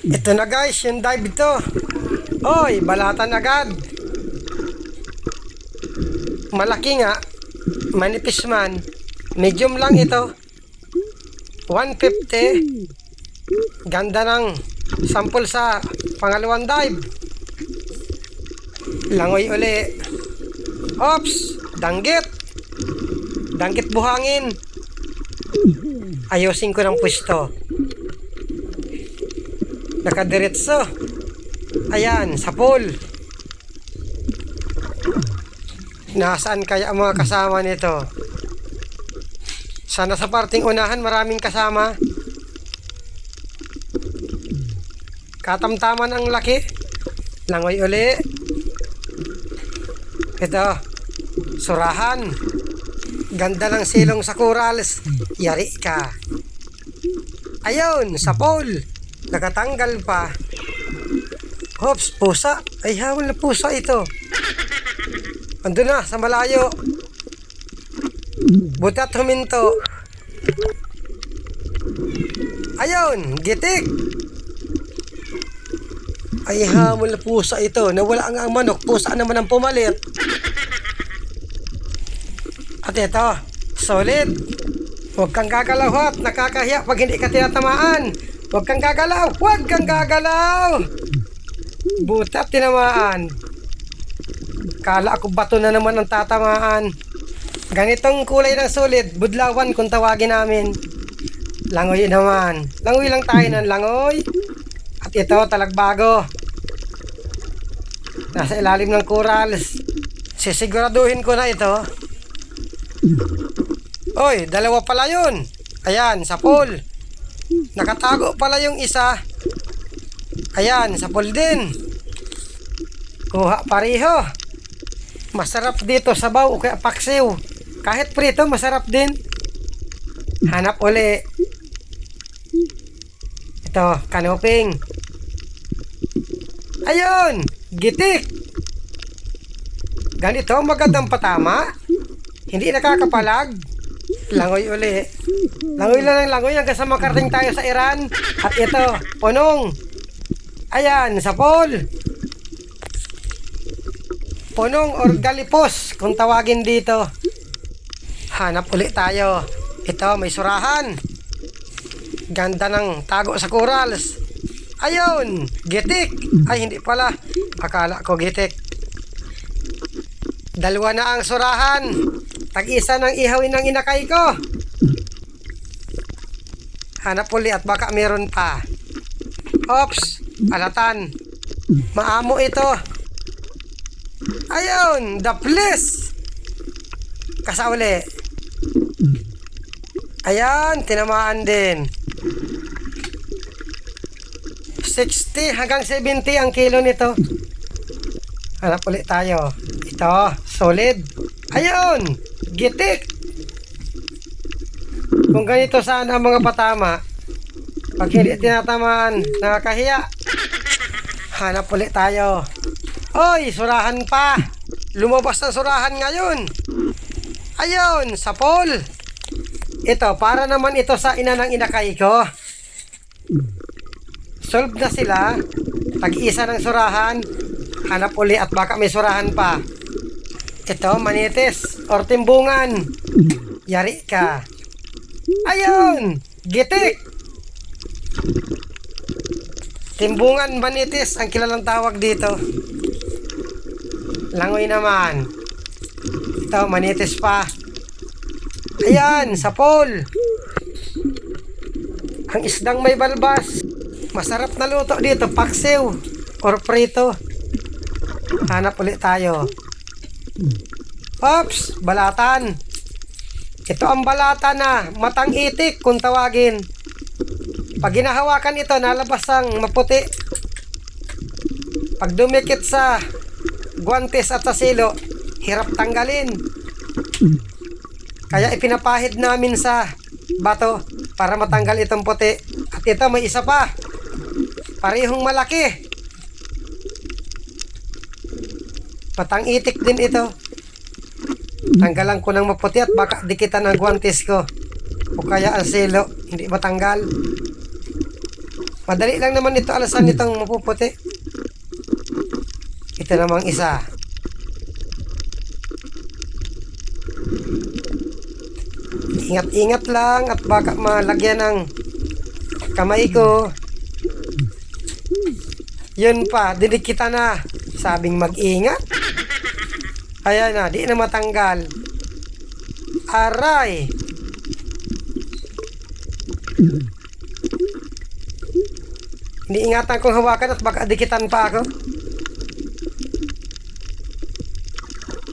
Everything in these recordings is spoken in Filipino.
Ito na guys, yung dive ito. Oy, balatan agad. Malaki nga. Manipis man. Medium lang ito. 150. Ganda ng sample sa pangalawang dive. Langoy uli. Ops! Danggit! Danggit buhangin. Ayusin ko ng pwesto. Nakadiretso. Ayan, sa pool. Nasaan kaya ang mga kasama nito? Sana sa parting unahan maraming kasama. Katamtaman ang laki. Langoy uli. Ito. Surahan. Ganda ng silong sa corals. Yari ka. Ayun, sa pole. Nakatanggal pa. Hops, pusa. Ay, hawal na pusa ito. Ando na, sa malayo. Butat huminto. Ayun, gitik. Ay, hamol na pusa ito. Nawala ang ang manok. Pusa naman ang pumalit. At ito, solid. Huwag kang gagalaw hot. Nakakahiya pag hindi ka tinatamaan. Huwag kang gagalaw. Huwag kang gagalaw. Butat tinamaan. Kala ako bato na naman ang tatamaan. Ganitong kulay ng solid, budlawan kung tawagin namin. Langoy naman. Langoy lang tayo ng langoy. At ito, talagbago. Nasa ilalim ng corals. Sisiguraduhin ko na ito. Oy, dalawa pala yun. Ayan, sa pool. Nakatago pala yung isa. Ayan, sa pool din. Kuha pareho. Masarap dito sabaw o kaya paksiw. Kahit prito, masarap din. Hanap uli. Ito, kanoping. Ayun, gitik. Ganito, magandang patama. Hindi nakakapalag. Langoy uli. Langoy lang ng langoy hanggang sa makarating tayo sa Iran. At ito, punong. Ayan, sa pool. Punong or galipos kung tawagin dito. Hanap ulit tayo. Ito, may surahan. Ganda ng tago sa corals. Ayun, gitik. Ay, hindi pala. Akala ko gitik. Dalawa na ang surahan. Tag-isa ng ihawin ng inakay ko. Hanap uli at baka meron pa. Ops, alatan. Maamo ito. Ayun, the place. Kasauli. Ayan, tinamaan din. 60 hanggang 70 ang kilo nito. Hanap ulit tayo. Ito, solid. Ayun, gitik. Kung ganito sana ang mga patama, pag hindi tinatamaan, nakakahiya. Hanap ulit tayo. Oy, surahan pa. Lumabas na surahan ngayon. Ayun, sa pool. Ito, para naman ito sa ina ng inakay ko. Solve na sila. Tag-isa ng surahan. Hanap uli at baka may surahan pa. Ito, manitis. Or timbungan. Yari ka. Ayun! Gitik! Timbungan manitis ang kilalang tawag dito. Langoy naman. Ito, manitis pa. Ayan, sa pool. Ang isdang may balbas. Masarap na luto dito, paksiw or prito. Hanap ulit tayo. Ops, balatan. Ito ang balata na matang itik kung tawagin. Pag ginahawakan ito, nalabas ang maputi. Pag dumikit sa guantes at sa silo, hirap tanggalin. Kaya ipinapahid namin sa bato para matanggal itong puti. At ito may isa pa. Parehong malaki. Matang itik din ito. Tanggalan ko ng maputi at baka dikitan ang guantes ko. O kaya ang silo, hindi matanggal. Madali lang naman ito alasan nitong mapuputi. Ito namang isa. Ingat-ingat lang at baka malagyan ng kamay ko. Yun pa, dinikita na. Sabing mag-ingat. Ayan na, di na matanggal. Aray! Hindi ingatan kong hawakan at baka dikitan pa ako.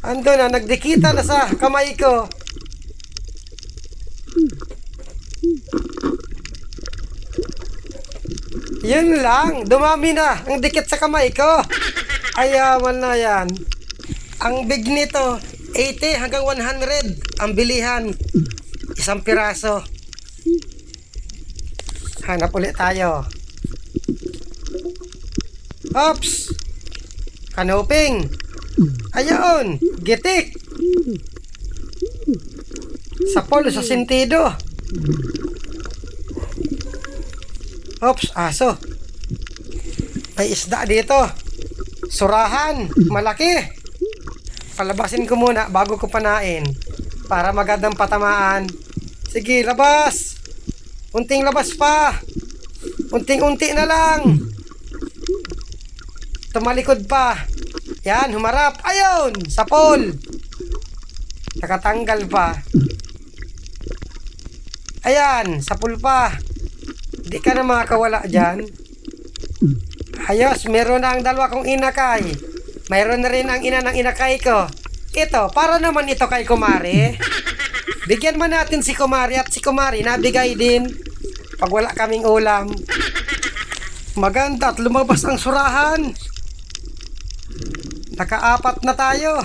Ando na, nagdikita na sa kamay ko. Yun lang, dumami na ang dikit sa kamay ko. Ayaman na yan. Ang big nito, 80 hanggang 100 ang bilihan. Isang piraso. Hanap ulit tayo. Ops! Kanuping! Ayun! Gitik! Sa polo, sa sentido. Ops, aso. May isda dito. Surahan, malaki. Palabasin ko muna bago ko panain. Para magandang patamaan. Sige, labas. Unting labas pa. Unting-unti na lang. Tumalikod pa. Yan, humarap. Ayun, sa pole. Nakatanggal pa. Ayan, sa pool pa. Di ka na makakawala dyan. Ayos, meron na ang dalawa kong inakay. Mayroon na rin ang ina ng inakay ko. Ito, para naman ito kay Kumari. Bigyan man natin si Kumari at si Kumari nabigay din pag wala kaming ulam. Maganda at lumabas ang surahan. Nakaapat na tayo.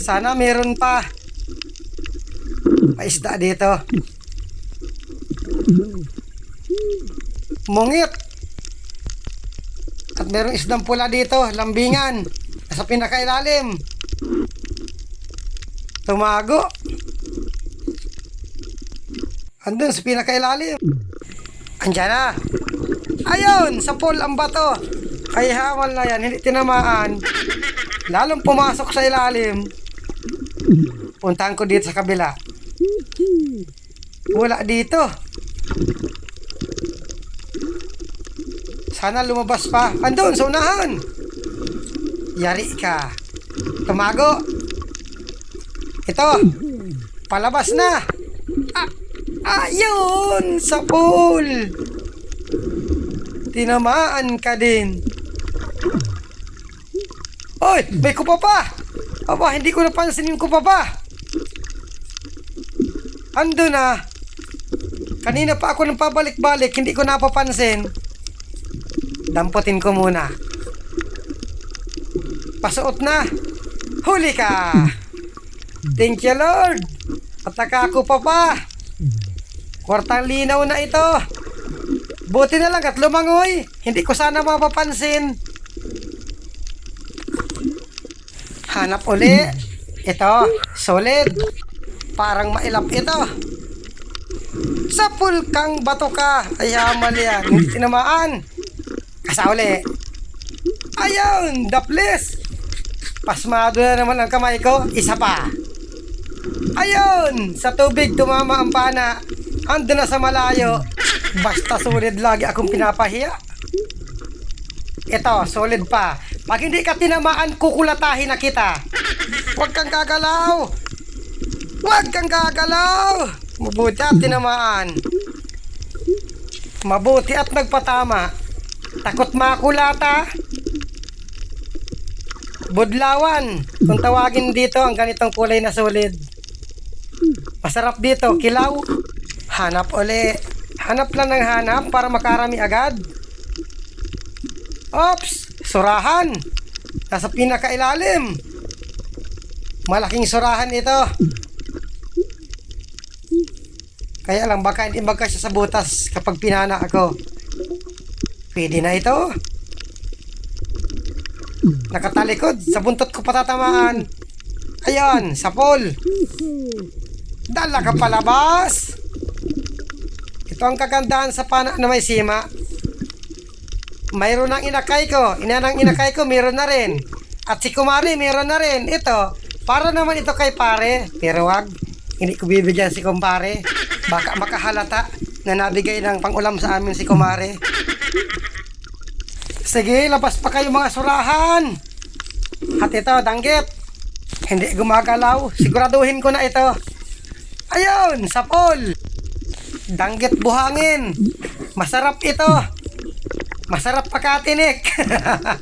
Sana meron pa. Paisda dito. Mungit. Merong isdang pula dito, lambingan. Nasa pinakailalim. Tumago. Andun sa pinakailalim. Andiyan na. Ayun, sa pool ang bato. Ay hamal na yan, hindi tinamaan. Lalong pumasok sa ilalim. Puntahan ko dito sa kabila. Wala dito. Sana lumabas pa. Andun, sa unahan. Yari ka. Tumago. Ito. Palabas na. Ah, ayun! Sa pool. Tinamaan ka din. Oy, may kupa pa. Aba, hindi ko napansin yung kupa pa. Ando na. Kanina pa ako nang pabalik-balik, hindi ko napapansin. Damputin ko muna. Pasuot na. Huli ka. Thank you, Lord. At nakakupa pa. Kwartang linaw na ito. Buti na lang at lumangoy. Hindi ko sana mapapansin. Hanap uli. Ito, solid. Parang mailap ito. Sa pulkang bato ka. Ay, hamal yan. Hindi tinamaan. Kasa uli. Ayun, daplis. Pasmado na naman ang kamay ko. Isa pa. Ayun, sa tubig tumama ang pana. Ando na sa malayo. Basta solid lagi akong pinapahiya. Ito, solid pa. Pag hindi ka tinamaan, kukulatahin na kita. Huwag kang gagalaw. Huwag kang gagalaw. Mabuti at tinamaan. Mabuti at nagpatama. Takot makulata. Budlawan. Kung tawagin dito ang ganitong kulay na solid. Masarap dito, kilaw. Hanap uli. Hanap lang ng hanap para makarami agad. Ops! Surahan! Nasa pinakailalim. Malaking surahan ito. Kaya lang baka hindi magkasya sa butas kapag pinana ako. Pwede na ito. Nakatalikod. Sa buntot ko patatamaan. Ayan, sa pole. Dala ka palabas. Ito ang kagandahan sa pana na may sima. mayroon ng inakay ko. Ina ng inakay ko, meron na rin. At si Kumari, meron na rin. Ito, para naman ito kay pare. Pero wag, hindi ko bibigyan si kumpare. Baka makahalata na nabigay ng pangulam sa amin si Kumari. Sige, labas pa kayo mga surahan. At ito, danggit. Hindi gumagalaw. Siguraduhin ko na ito. Ayun, sapol. Danggit buhangin. Masarap ito. Masarap pakatinik.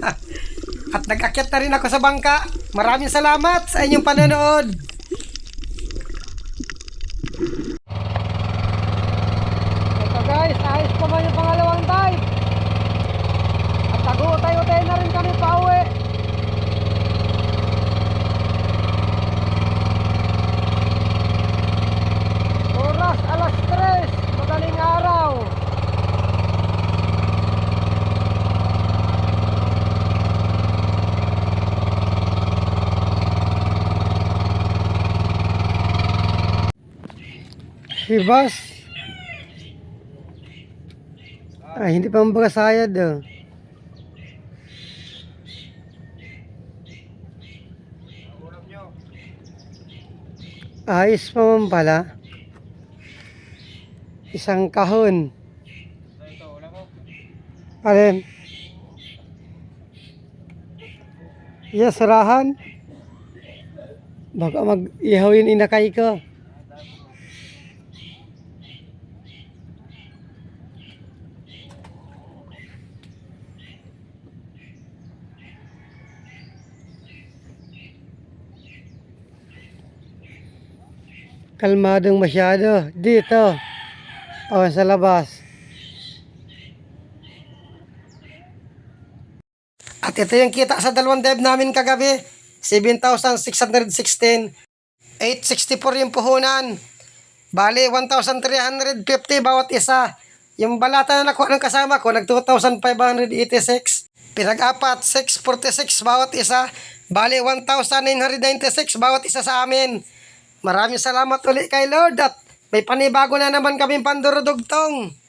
At nag-akyat na rin ako sa bangka. Maraming salamat sa inyong panonood. Ito guys, ayos pa ba yung pangalawang dive? At tag-utay-utay na rin kami pa uwi. Oras alas 3, madaling araw. Si Bas. Ay, hindi pa mabakasayad oh. Ayos pa man pala. Isang kahon. Alin? Iya, sarahan. Baka mag-ihaw yun inakay ko. Kalmadong masyado. Dito. O, sa labas. At ito yung kita sa dalawang dive namin kagabi. 7,616. 864 yung puhunan. Bali, 1,350 bawat isa. Yung balata na nakuha ng kasama ko, nag 2,586. Pinag-apat, 646 bawat isa. Bali, 1,996 bawat isa sa amin. Maraming salamat ulit kay Lord at may panibago na naman kaming pandurudugtong.